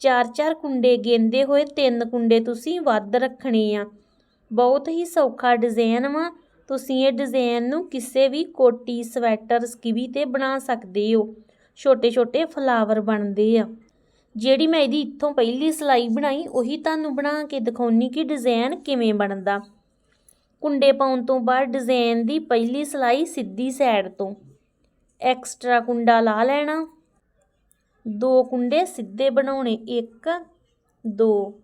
ਚਾਰ ਚਾਰ ਕੁੰਡੇ ਗੇਂਦੇ ਹੋਏ, ਤਿੰਨ ਕੁੰਡੇ ਤੁਸੀਂ ਵੱਧ ਰੱਖਣੇ ਆ। ਬਹੁਤ ਹੀ ਸੌਖਾ ਡਿਜ਼ਾਈਨ ਵਾ। ਤੁਸੀਂ ਇਹ ਡਿਜ਼ਾਈਨ ਨੂੰ ਕਿਸੇ ਵੀ ਕੋਟੀ, ਸਵੈਟਰ, ਸਕਿਵੀ ਤੇ ਬਣਾ ਸਕਦੇ ਹੋ। ਛੋਟੇ ਛੋਟੇ ਫਲਾਵਰ ਬਣਦੇ ਆ। ਜਿਹੜੀ ਮੈਂ ਇਹਦੀ ਇੱਥੋਂ ਪਹਿਲੀ ਸਲਾਈ ਬਣਾਈ, ਉਹੀ ਤੁਹਾਨੂੰ ਬਣਾ ਕੇ ਦਿਖਾਉਣੀ ਕਿ ਡਿਜ਼ਾਈਨ ਕਿਵੇਂ ਬਣਦਾ। ਕੁੰਡੇ ਪਾਉਣ ਤੋਂ ਬਾਅਦ ਡਿਜ਼ਾਈਨ ਦੀ ਪਹਿਲੀ ਸਲਾਈ ਸਿੱਧੀ ਸਾਈਡ ਤੋਂ। ਐਕਸਟਰਾ ਕੁੰਡਾ ਲਾ ਲੈਣਾ। ਦੋ ਕੁੰਡੇ ਸਿੱਧੇ ਬਣਾਉਣੇ, ਇੱਕ, ਦੋ।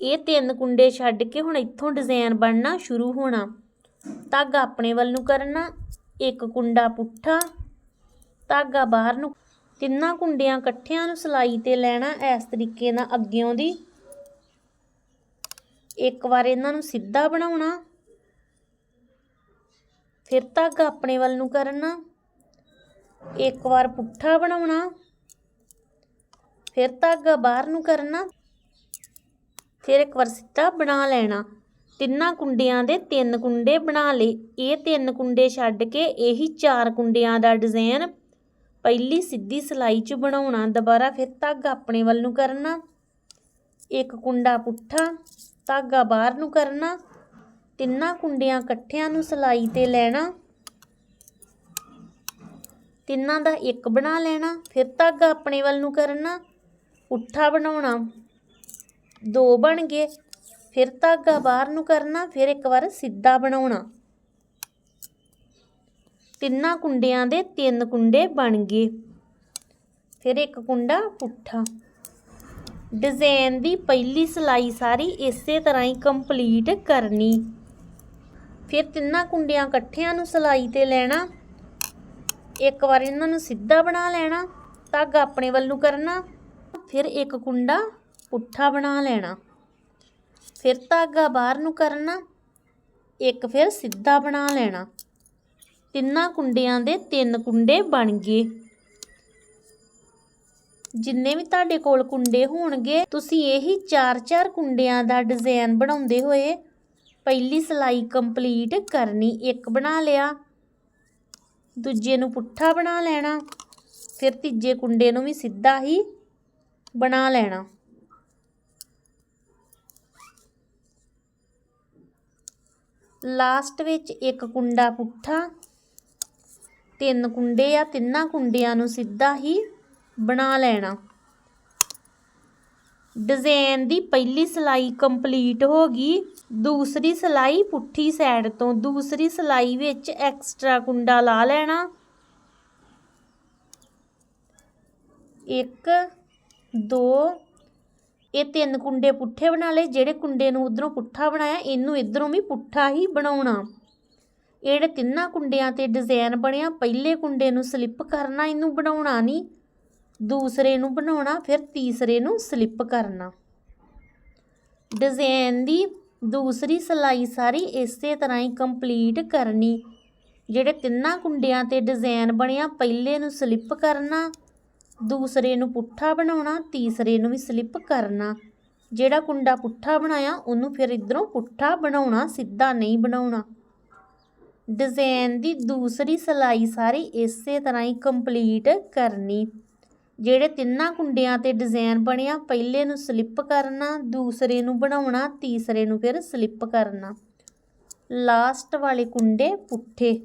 ਇਹ ਤਿੰਨ ਕੁੰਡੇ ਛੱਡ ਕੇ ਹੁਣ ਇੱਥੋਂ ਡਿਜ਼ਾਈਨ ਬਣਨਾ ਸ਼ੁਰੂ ਹੋਣਾ। ਧਾਗਾ ਆਪਣੇ ਵੱਲ ਨੂੰ ਕਰਨਾ, ਇੱਕ ਕੁੰਡਾ ਪੁੱਠਾ। ਧਾਗਾ ਬਾਹਰ ਨੂੰ, ਤਿੰਨਾਂ ਕੁੰਡਿਆਂ ਇਕੱਠਿਆਂ ਨੂੰ ਸਲਾਈ ਤੇ ਲੈਣਾ ਇਸ ਤਰੀਕੇ ਨਾਲ ਅੱਗਿਓਂ ਦੀ। ਇੱਕ ਵਾਰ ਇਹਨਾਂ ਨੂੰ ਸਿੱਧਾ ਬਣਾਉਣਾ, ਫਿਰ ਧਾਗਾ ਆਪਣੇ ਵੱਲ ਨੂੰ ਕਰਨਾ। ਇੱਕ ਵਾਰ ਪੁੱਠਾ ਬਣਾਉਣਾ, ਫਿਰ ਧਾਗਾ ਬਾਹਰ ਨੂੰ ਕਰਨਾ, ਫਿਰ ਇੱਕ ਵਾਰ ਸਿੱਧਾ ਬਣਾ ਲੈਣਾ। ਤਿੰਨਾਂ ਕੁੰਡਿਆਂ ਦੇ ਤਿੰਨ ਕੁੰਡੇ ਬਣਾ ਲਏ। ਇਹ ਤਿੰਨ ਕੁੰਡੇ ਛੱਡ ਕੇ ਇਹੀ ਚਾਰ ਕੁੰਡਿਆਂ ਦਾ ਡਿਜ਼ਾਈਨ ਪਹਿਲੀ ਸਿੱਧੀ ਸਲਾਈ 'ਚ ਬਣਾਉਣਾ। ਦੁਬਾਰਾ ਫਿਰ ਧਾਗਾ ਆਪਣੇ ਵੱਲ ਨੂੰ ਕਰਨਾ। ਇੱਕ ਕੁੰਡਾ ਪੁੱਠਾ, ਧਾਗਾ ਬਾਹਰ ਨੂੰ ਕਰਨਾ। ਤਿੰਨਾਂ ਕੁੰਡਿਆਂ ਇਕੱਠਿਆਂ ਨੂੰ ਸਲਾਈ ਤੇ ਲੈਣਾ। ਤਿੰਨਾਂ ਦਾ ਇੱਕ ਬਣਾ ਲੈਣਾ, ਫਿਰ ਧਾਗਾ ਆਪਣੇ ਵੱਲ ਨੂੰ ਕਰਨਾ ਪੁੱਠਾ ਬਣਾਉਣਾ। ਦੋ ਬਣ ਗਏ, ਫਿਰ ਧਾਗਾ ਬਾਹਰ ਨੂੰ ਕਰਨਾ, ਫਿਰ ਇੱਕ ਵਾਰ ਸਿੱਧਾ ਬਣਾਉਣਾ। ਤਿੰਨਾਂ ਕੁੰਡਿਆਂ ਦੇ ਤਿੰਨ ਕੁੰਡੇ ਬਣ ਗਏ, ਫਿਰ ਇੱਕ ਕੁੰਡਾ ਪੁੱਠਾ। ਡਿਜ਼ਾਈਨ ਦੀ ਪਹਿਲੀ ਸਲਾਈ ਸਾਰੀ ਇਸੇ ਤਰ੍ਹਾਂ ਹੀ ਕੰਪਲੀਟ ਕਰਨੀ। ਫਿਰ ਤਿੰਨਾਂ ਕੁੰਡਿਆਂ ਇਕੱਠਿਆਂ ਨੂੰ ਸਲਾਈ ਤੇ ਲੈਣਾ ਇੱਕ ਵਾਰ ਇਹਨਾਂ ਨੂੰ ਸਿੱਧਾ ਬਣਾ ਲੈਣਾ, ਧਾਗਾ ਆਪਣੇ ਵੱਲ ਨੂੰ ਕਰਨਾ, ਫਿਰ ਇੱਕ ਕੁੰਡਾ ਪੁੱਠਾ ਬਣਾ ਲੈਣਾ। ਫਿਰ ਧਾਗਾ ਬਾਹਰ ਨੂੰ ਕਰਨਾ, ਇੱਕ ਫਿਰ ਸਿੱਧਾ ਬਣਾ ਲੈਣਾ। ਤਿੰਨਾਂ ਕੁੰਡਿਆਂ ਦੇ ਤਿੰਨ ਕੁੰਡੇ ਬਣ ਗਏ। ਜਿੰਨੇ ਵੀ ਤੁਹਾਡੇ ਕੋਲ ਕੁੰਡੇ ਹੋਣਗੇ, ਤੁਸੀਂ ਇਹੀ ਚਾਰ ਚਾਰ ਕੁੰਡਿਆਂ ਦਾ ਡਿਜ਼ਾਈਨ ਬਣਾਉਂਦੇ ਹੋਏ ਪਹਿਲੀ ਸਲਾਈ ਕੰਪਲੀਟ ਕਰਨੀ, ਇੱਕ ਬਣਾ ਲਿਆ। ਦੂਜੇ ਨੂੰ ਪੁੱਠਾ ਬਣਾ ਲੈਣਾ, ਫਿਰ ਤੀਜੇ ਕੁੰਡੇ ਨੂੰ ਵੀ ਸਿੱਧਾ ਹੀ ਬਣਾ ਲੈਣਾ। ਲਾਸਟ ਵਿੱਚ ਇੱਕ ਕੁੰਡਾ ਪੁੱਠਾ, ਤਿੰਨ ਕੁੰਡੇ ਆ ਤਿੰਨਾਂ ਕੁੰਡਿਆਂ ਨੂੰ ਸਿੱਧਾ ਹੀ ਬਣਾ ਲੈਣਾ। ਡਿਜ਼ਾਈਨ ਦੀ ਪਹਿਲੀ ਸਿਲਾਈ ਕੰਪਲੀਟ ਹੋ ਗਈ। ਦੂਸਰੀ ਸਿਲਾਈ ਪੁੱਠੀ ਸਾਈਡ ਤੋਂ। ਦੂਸਰੀ ਸਿਲਾਈ ਵਿੱਚ ਐਕਸਟਰਾ ਕੁੰਡਾ ਲਾ ਲੈਣਾ। ਇੱਕ, ਦੋ, ਇਹ ਤਿੰਨ ਕੁੰਡੇ ਪੁੱਠੇ ਬਣਾ ਲਏ। ਜਿਹੜੇ ਕੁੰਡੇ ਨੂੰ ਉਧਰੋਂ ਪੁੱਠਾ ਬਣਾਇਆ, ਇਹਨੂੰ ਇਧਰੋਂ ਵੀ ਪੁੱਠਾ ਹੀ ਬਣਾਉਣਾ। ਇਹ ਤਿੰਨਾਂ ਕੁੰਡਿਆਂ ਤੇ ਡਿਜ਼ਾਈਨ ਬਣਿਆ। ਪਹਿਲੇ ਕੁੰਡੇ ਨੂੰ ਸਲਿੱਪ ਕਰਨਾ, ਇਹਨੂੰ ਬਣਾਉਣਾ ਨਹੀਂ। ਦੂਸਰੇ ਨੂੰ ਬਣਾਉਣਾ, ਫਿਰ ਤੀਸਰੇ ਨੂੰ ਸਲਿੱਪ ਕਰਨਾ। ਡਿਜ਼ਾਈਨ ਦੀ ਦੂਸਰੀ ਸਲਾਈ ਸਾਰੀ ਇਸੇ ਤਰ੍ਹਾਂ ਹੀ ਕੰਪਲੀਟ ਕਰਨੀ। ਜਿਹੜੇ ਤਿੰਨਾਂ ਕੁੰਡਿਆਂ ਤੇ ਡਿਜ਼ਾਈਨ ਬਣਿਆ, ਪਹਿਲੇ ਨੂੰ ਸਲਿੱਪ ਕਰਨਾ, ਦੂਸਰੇ ਨੂੰ ਪੁੱਠਾ ਬਣਾਉਣਾ, ਤੀਸਰੇ ਨੂੰ ਵੀ ਸਲਿੱਪ ਕਰਨਾ। ਜਿਹੜਾ ਕੁੰਡਾ ਪੁੱਠਾ ਬਣਾਇਆ, ਉਹਨੂੰ ਫਿਰ ਇਧਰੋਂ ਪੁੱਠਾ ਬਣਾਉਣਾ, ਸਿੱਧਾ ਨਹੀਂ ਬਣਾਉਣਾ। ਡਿਜ਼ਾਈਨ ਦੀ ਦੂਸਰੀ ਸਲਾਈ ਸਾਰੀ ਇਸੇ ਤਰ੍ਹਾਂ ਹੀ ਕੰਪਲੀਟ ਕਰਨੀ। ਜਿਹੜੇ ਤਿੰਨਾਂ ਕੁੰਡਿਆਂ ਤੇ ਡਿਜ਼ਾਈਨ ਬਣਿਆ ਪਹਿਲੇ ਨੂੰ ਸਲਿੱਪ ਕਰਨਾ, ਦੂਸਰੇ ਨੂੰ ਬਣਾਉਣਾ, ਤੀਸਰੇ ਨੂੰ ਫਿਰ ਸਲਿੱਪ ਕਰਨਾ। ਲਾਸਟ ਵਾਲੇ ਕੁੰਡੇ ਪੁੱਠੇ।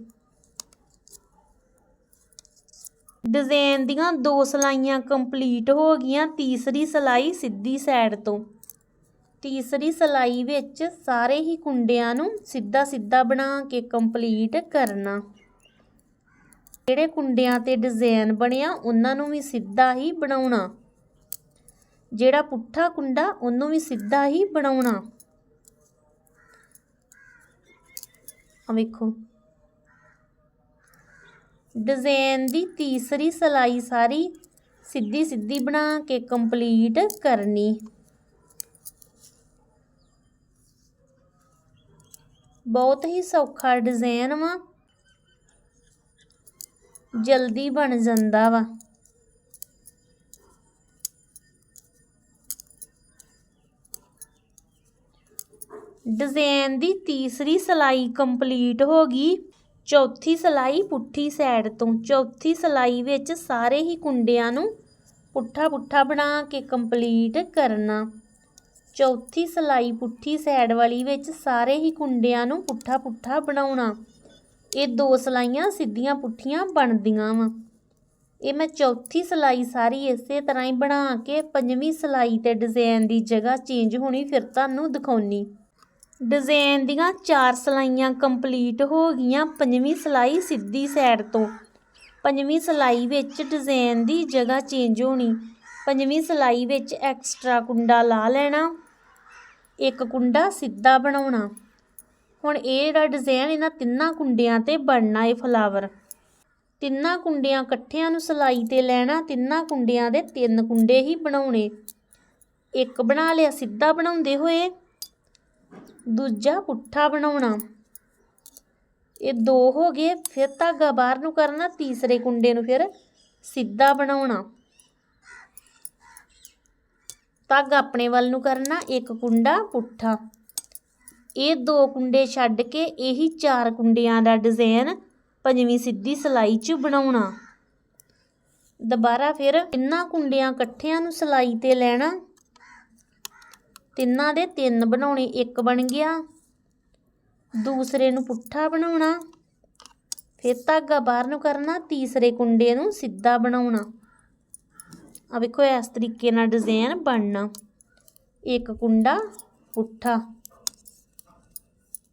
ਡਿਜ਼ਾਈਨ ਦੀਆਂ ਦੋ ਸਲਾਈਆਂ ਕੰਪਲੀਟ ਹੋ ਗਈਆਂ, ਤੀਸਰੀ ਸਲਾਈ ਸਿੱਧੀ ਸਾਈਡ ਤੋਂ। ਤੀਸਰੀ ਸਲਾਈ ਵਿੱਚ ਸਾਰੇ ਹੀ ਕੁੰਡਿਆਂ ਨੂੰ ਸਿੱਧਾ ਸਿੱਧਾ ਬਣਾ ਕੇ ਕੰਪਲੀਟ ਕਰਨਾ। ਜਿਹੜੇ ਕੁੰਡਿਆਂ ਤੇ ਡਿਜ਼ਾਈਨ ਬਣਿਆ, ਉਹਨਾਂ ਨੂੰ ਵੀ ਸਿੱਧਾ ਹੀ ਬਣਾਉਣਾ। ਜਿਹੜਾ ਪੁੱਠਾ ਕੁੰਡਾ, ਉਹਨੂੰ ਵੀ ਸਿੱਧਾ ਹੀ ਬਣਾਉਣਾ। ਆ ਵੇਖੋ। ਡਿਜ਼ਾਈਨ ਦੀ ਤੀਸਰੀ ਸਲਾਈ ਸਾਰੀ ਸਿੱਧੀ ਸਿੱਧੀ ਬਣਾ ਕੇ ਕੰਪਲੀਟ ਕਰਨੀ। ਬਹੁਤ ਹੀ ਸੌਖਾ ਡਿਜ਼ਾਈਨ ਵਾ। ਜਲਦੀ ਬਣ ਜਾਂਦਾ ਵਾ। ਡਿਜ਼ਾਈਨ ਦੀ ਤੀਸਰੀ ਸਲਾਈ ਕੰਪਲੀਟ ਹੋ ਗਈ। ਚੌਥੀ ਸਲਾਈ ਪੁੱਠੀ ਸਾਈਡ ਤੋਂ। ਚੌਥੀ ਸਲਾਈ ਵਿੱਚ ਸਾਰੇ ਹੀ ਕੁੰਡਿਆਂ ਨੂੰ ਪੁੱਠਾ ਪੁੱਠਾ ਬਣਾ ਕੇ ਕੰਪਲੀਟ ਕਰਨਾ। ਚੌਥੀ ਸਲਾਈ ਪੁੱਠੀ ਸਾਈਡ ਵਾਲੀ ਵਿੱਚ ਸਾਰੇ ਹੀ ਕੁੰਡਿਆਂ ਨੂੰ ਪੁੱਠਾ ਪੁੱਠਾ ਬਣਾਉਣਾ। ਇਹ ਦੋ ਸਲਾਈਆਂ ਸਿੱਧੀਆਂ ਪੁੱਠੀਆਂ ਬਣਦੀਆਂ ਵਾ। ਇਹ ਮੈਂ ਚੌਥੀ ਸਲਾਈ ਸਾਰੀ ਇਸੇ ਤਰ੍ਹਾਂ ਹੀ ਬਣਾ ਕੇ ਪੰਜਵੀਂ ਸਲਾਈ ਤੇ ਡਿਜ਼ਾਈਨ ਦੀ ਜਗ੍ਹਾ ਚੇਂਜ ਹੋਣੀ ਫਿਰ ਤੁਹਾਨੂੰ ਦਿਖਾਉਣੀ। ਡਿਜ਼ਾਈਨ ਦੀਆਂ ਚਾਰ ਸਲਾਈਆਂ ਕੰਪਲੀਟ ਹੋ ਗਈਆਂ ਪੰਜਵੀਂ ਸਲਾਈ ਸਿੱਧੀ ਸਾਈਡ ਤੋਂ। ਪੰਜਵੀਂ ਸਲਾਈ ਵਿੱਚ ਡਿਜ਼ਾਈਨ ਦੀ ਜਗ੍ਹਾ ਚੇਂਜ ਹੋਣੀ। ਪੰਜਵੀਂ ਸਲਾਈ ਵਿੱਚ ਐਕਸਟਰਾ ਕੁੰਡਾ ਲਾ ਲੈਣਾ। ਇੱਕ ਕੁੰਡਾ ਸਿੱਧਾ ਬਣਾਉਣਾ। ਹੁਣ ਇਹ ਜਿਹੜਾ ਡਿਜ਼ਾਈਨ ਇਹਨਾਂ ਤਿੰਨਾਂ ਕੁੰਡਿਆਂ ਤੇ ਬਣਨਾ ਇਹ ਫਲਾਵਰ ਤਿੰਨਾਂ ਕੁੰਡਿਆਂ ਇਕੱਠਿਆਂ ਨੂੰ ਸਲਾਈ ਤੇ ਲੈਣਾ, ਤਿੰਨਾਂ ਕੁੰਡਿਆਂ ਦੇ ਤਿੰਨ ਕੁੰਡੇ ਹੀ ਬਣਾਉਣੇ। ਇੱਕ ਬਣਾ ਲਿਆ, ਸਿੱਧਾ ਬਣਾਉਂਦੇ ਹੋਏ। ਦੂਜਾ ਪੁੱਠਾ ਬਣਾਉਣਾ। ਇਹ ਦੋ ਹੋ ਗਏ, ਫਿਰ ਧਾਗਾ ਬਾਹਰ ਨੂੰ ਕਰਨਾ, ਤੀਸਰੇ ਕੁੰਡੇ ਨੂੰ ਫਿਰ ਸਿੱਧਾ ਬਣਾਉਣਾ। ਧਾਗਾ ਆਪਣੇ ਵੱਲ ਨੂੰ ਕਰਨਾ, ਇੱਕ ਕੁੰਡਾ ਪੁੱਠਾ। ਇਹ ਦੋ ਕੁੰਡੇ ਛੱਡ ਕੇ ਇਹੀ ਚਾਰ ਕੁੰਡਿਆਂ ਦਾ ਡਿਜ਼ਾਈਨ ਪੰਜਵੀਂ ਸਿੱਧੀ ਸਲਾਈ 'ਚ ਬਣਾਉਣਾ। ਦੁਬਾਰਾ ਫਿਰ ਤਿੰਨਾਂ ਕੁੰਡਿਆਂ ਇਕੱਠਿਆਂ ਨੂੰ ਸਲਾਈ ਤੇ ਲੈਣਾ। ਤਿੰਨਾਂ ਦੇ ਤਿੰਨ ਬਣਾਉਣੇ ਇੱਕ ਬਣ ਗਿਆ। ਦੂਸਰੇ ਨੂੰ ਪੁੱਠਾ ਬਣਾਉਣਾ। ਫਿਰ ਧਾਗਾ ਬਾਹਰ ਨੂੰ ਕਰਨਾ, ਤੀਸਰੇ ਕੁੰਡੇ ਨੂੰ ਸਿੱਧਾ ਬਣਾਉਣਾ। ਆ ਵੇਖੋ, ਇਸ ਤਰੀਕੇ ਨਾਲ ਡਿਜ਼ਾਈਨ ਬਣਨਾ। ਇੱਕ ਕੁੰਡਾ ਪੁੱਠਾ।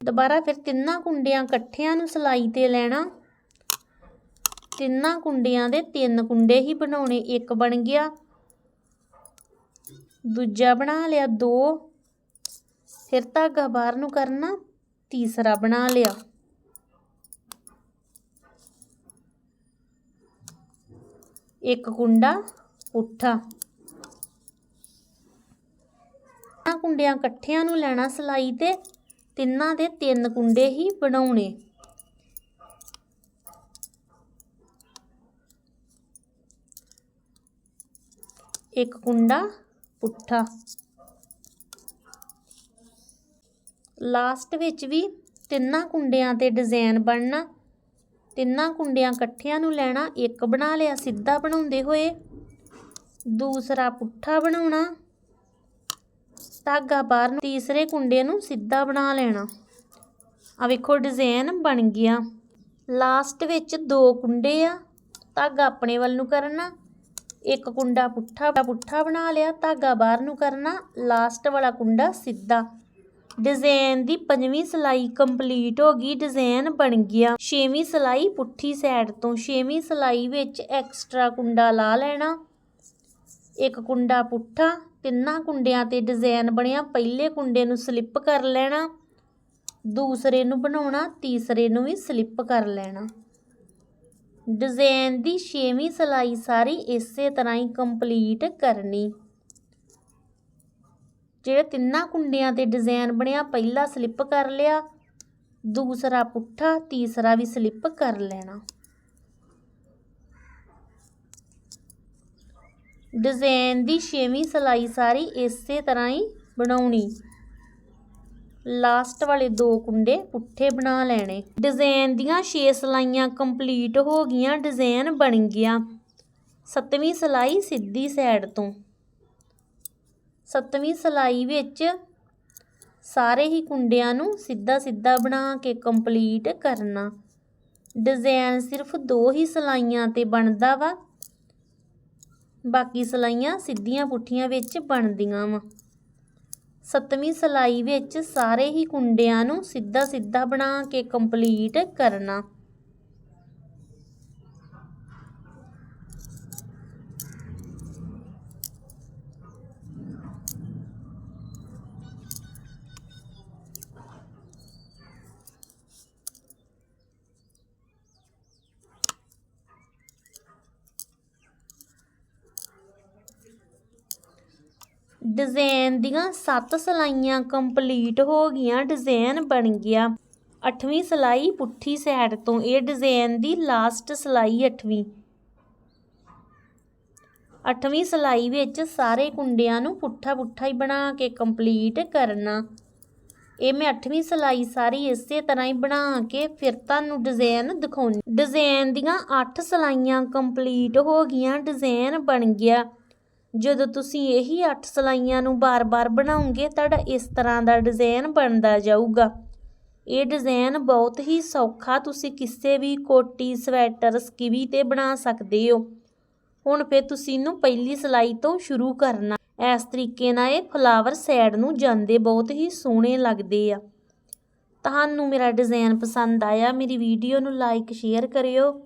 ਦੁਬਾਰਾ ਫਿਰ ਤਿੰਨਾਂ ਕੁੰਡਿਆਂ ਇਕੱਠਿਆਂ ਨੂੰ ਸਲਾਈ ਤੇ ਲੈਣਾ। ਤਿੰਨਾਂ ਕੁੰਡਿਆਂ ਦੇ ਤਿੰਨ ਕੁੰਡੇ ਹੀ ਬਣਾਉਣੇ, ਇੱਕ ਬਣ ਗਿਆ। ਦੂਜਾ ਬਣਾ ਲਿਆ ਦੋ। ਫਿਰ ਧਾਗਾ ਬਾਹਰ ਨੂੰ ਕਰਨਾ, ਤੀਸਰਾ ਬਣਾ ਲਿਆ। ਇੱਕ ਕੁੰਡਾ ਪੁੱਠਾ। ਆ ਕੁੰਡਿਆਂ ਇਕੱਠਿਆਂ ਨੂੰ ਲੈਣਾ ਸਲਾਈ ਤੇ। ਤਿੰਨਾਂ ਦੇ ਤਿੰਨ ਕੁੰਡੇ ਹੀ ਬਣਾਉਣੇ। ਇੱਕ ਕੁੰਡਾ ਪੁੱਠਾ। ਲਾਸਟ ਵਿੱਚ ਵੀ ਤਿੰਨਾਂ ਕੁੰਡਿਆਂ ਤੇ ਡਿਜ਼ਾਈਨ ਬਣਨਾ। ਤਿੰਨਾਂ ਕੁੰਡਿਆਂ ਇਕੱਠਿਆਂ ਨੂੰ ਲੈਣਾ, ਇੱਕ ਬਣਾ ਲਿਆ, ਸਿੱਧਾ ਬਣਾਉਂਦੇ ਹੋਏ। ਦੂਸਰਾ ਪੁੱਠਾ ਬਣਾਉਣਾ। ਧਾਗਾ ਬਾਹਰ ਨੂੰ, ਤੀਸਰੇ ਕੁੰਡੇ ਨੂੰ ਸਿੱਧਾ ਬਣਾ ਲੈਣਾ। ਆ ਵੇਖੋ ਡਿਜ਼ਾਈਨ ਬਣ ਗਿਆ। ਲਾਸਟ ਵਿੱਚ ਦੋ ਕੁੰਡੇ ਆ। ਧਾਗਾ ਆਪਣੇ ਵੱਲ ਨੂੰ ਕਰਨਾ। ਇੱਕ ਕੁੰਡਾ ਪੁੱਠਾ ਪੁੱਠਾ ਬਣਾ ਲਿਆ, ਧਾਗਾ ਬਾਹਰ ਨੂੰ ਕਰਨਾ। ਲਾਸਟ ਵਾਲਾ ਕੁੰਡਾ ਸਿੱਧਾ। ਡਿਜ਼ਾਈਨ ਦੀ ਪੰਜਵੀਂ ਸਲਾਈ ਕੰਪਲੀਟ ਹੋ ਗਈ ਡਿਜ਼ਾਈਨ ਬਣ ਗਿਆ। ਛੇਵੀਂ ਸਲਾਈ ਪੁੱਠੀ ਸਾਈਡ ਤੋਂ। ਛੇਵੀਂ ਸਲਾਈ ਵਿੱਚ ਐਕਸਟਰਾ ਕੁੰਡਾ ਲਾ ਲੈਣਾ। ਇੱਕ ਕੁੰਡਾ ਪੁੱਠਾ ਤਿੰਨਾਂ ਕੁੰਡਿਆਂ ਤੇ ਡਿਜ਼ਾਈਨ ਬਣਿਆ। ਪਹਿਲੇ ਕੁੰਡੇ ਨੂੰ ਸਲਿੱਪ ਕਰ ਲੈਣਾ, ਦੂਸਰੇ ਨੂੰ ਬਣਾਉਣਾ, ਤੀਸਰੇ ਨੂੰ ਵੀ ਸਲਿੱਪ ਕਰ ਲੈਣਾ। ਡਿਜ਼ਾਈਨ ਦੀ ਛੇਵੀਂ ਸਲਾਈ ਸਾਰੀ ਇਸੇ ਤਰ੍ਹਾਂ ਹੀ ਕੰਪਲੀਟ ਕਰਨੀ। ਜਿਹੜੇ ਤਿੰਨਾਂ ਕੁੰਡਿਆਂ ਤੇ ਡਿਜ਼ਾਈਨ ਬਣਿਆ, ਪਹਿਲਾ ਸਲਿੱਪ ਕਰ ਲਿਆ, ਦੂਸਰਾ ਪੁੱਠਾ, ਤੀਸਰਾ ਵੀ ਸਲਿੱਪ ਕਰ ਲੈਣਾ। ਡਿਜ਼ਾਈਨ ਦੀ ਛੇਵੀਂ ਸਲਾਈ ਸਾਰੀ ਇਸੇ ਤਰ੍ਹਾਂ ਹੀ ਬਣਾਉਣੀ। ਲਾਸਟ ਵਾਲੇ ਦੋ ਕੁੰਡੇ ਪੁੱਠੇ ਬਣਾ ਲੈਣੇ। ਡਿਜ਼ਾਈਨ ਦੀਆਂ 6 ਸਲਾਈਆਂ ਕੰਪਲੀਟ ਹੋ ਗਈਆਂ ਡਿਜ਼ਾਈਨ ਬਣ ਗਿਆ। ਸੱਤਵੀਂ ਸਲਾਈ ਸਿੱਧੀ ਸਾਈਡ ਤੋਂ। ਸੱਤਵੀਂ ਸਲਾਈ ਵਿੱਚ ਸਾਰੇ ਹੀ ਕੁੰਡਿਆਂ ਨੂੰ ਸਿੱਧਾ ਸਿੱਧਾ ਬਣਾ ਕੇ ਕੰਪਲੀਟ ਕਰਨਾ। ਡਿਜ਼ਾਈਨ ਸਿਰਫ ਦੋ ਹੀ ਸਲਾਈਆਂ ਤੇ ਬਣਦਾ ਵਾ। ਬਾਕੀ ਸਲਾਈਆਂ ਸਿੱਧੀਆਂ ਪੁੱਠੀਆਂ ਵਿੱਚ ਬਣਦੀਆਂ ਵਾ। ਸੱਤਵੀਂ ਸਲਾਈ ਵਿੱਚ ਸਾਰੇ ਹੀ ਕੁੰਡਿਆਂ ਨੂੰ ਸਿੱਧਾ ਸਿੱਧਾ ਬਣਾ ਕੇ ਕੰਪਲੀਟ ਕਰਨਾ। ਡਿਜ਼ਾਈਨ ਦੀਆਂ 7 ਸਲਾਈਆਂ ਕੰਪਲੀਟ ਹੋ ਗਈਆਂ ਡਿਜ਼ਾਈਨ ਬਣ ਗਿਆ। ਅੱਠਵੀਂ ਸਲਾਈ ਪੁੱਠੀ ਸਾਈਡ ਤੋਂ, ਇਹ ਡਿਜ਼ਾਈਨ ਦੀ ਲਾਸਟ ਸਲਾਈ ਅੱਠਵੀਂ। ਅੱਠਵੀਂ ਸਲਾਈ ਵਿੱਚ ਸਾਰੇ ਕੁੰਡਿਆਂ ਨੂੰ ਪੁੱਠਾ ਪੁੱਠਾ ਹੀ ਬਣਾ ਕੇ ਕੰਪਲੀਟ ਕਰਨਾ। ਇਹ ਮੈਂ ਅੱਠਵੀਂ ਸਲਾਈ ਸਾਰੀ ਇਸੇ ਤਰ੍ਹਾਂ ਹੀ ਬਣਾ ਕੇ ਫਿਰ ਤੁਹਾਨੂੰ ਡਿਜ਼ਾਈਨ ਦਿਖਾਉਣੀ। ਡਿਜ਼ਾਈਨ ਦੀਆਂ 8 ਸਲਾਈਆਂ ਕੰਪਲੀਟ ਹੋ ਗਈਆਂ ਡਿਜ਼ਾਈਨ ਬਣ ਗਿਆ। ਜਦੋਂ ਤੁਸੀਂ ਇਹੀ 8 ਸਲਾਈਆਂ ਨੂੰ ਬਾਰ-ਬਾਰ ਬਣਾਉਂਗੇ, ਤੁਹਾਡਾ ਇਸ ਤਰ੍ਹਾਂ ਦਾ ਡਿਜ਼ਾਈਨ ਬਣਦਾ ਜਾਊਗਾ। ਇਹ ਡਿਜ਼ਾਈਨ ਬਹੁਤ ਹੀ ਸੌਖਾ, ਤੁਸੀਂ ਕਿਸੇ ਵੀ ਕੋਟੀ, ਸਵੈਟਰ, ਸਕਿਵੀ ਤੇ ਬਣਾ ਸਕਦੇ ਹੋ। ਹੁਣ ਫਿਰ ਤੁਸੀਂ ਇਹਨੂੰ ਪਹਿਲੀ ਸਲਾਈ ਤੋਂ ਸ਼ੁਰੂ ਕਰਨਾ। ਇਸ ਤਰੀਕੇ ਨਾਲ ਇਹ ਫਲਾਵਰ ਸਾਈਡ ਨੂੰ ਜਾਂਦੇ ਬਹੁਤ ਹੀ ਸੋਹਣੇ ਲੱਗਦੇ ਆ। ਤੁਹਾਨੂੰ ਮੇਰਾ ਡਿਜ਼ਾਈਨ ਪਸੰਦ ਆਇਆ, ਮੇਰੀ ਵੀਡੀਓ ਨੂੰ ਲਾਈਕ, ਸ਼ੇਅਰ ਕਰਿਓ।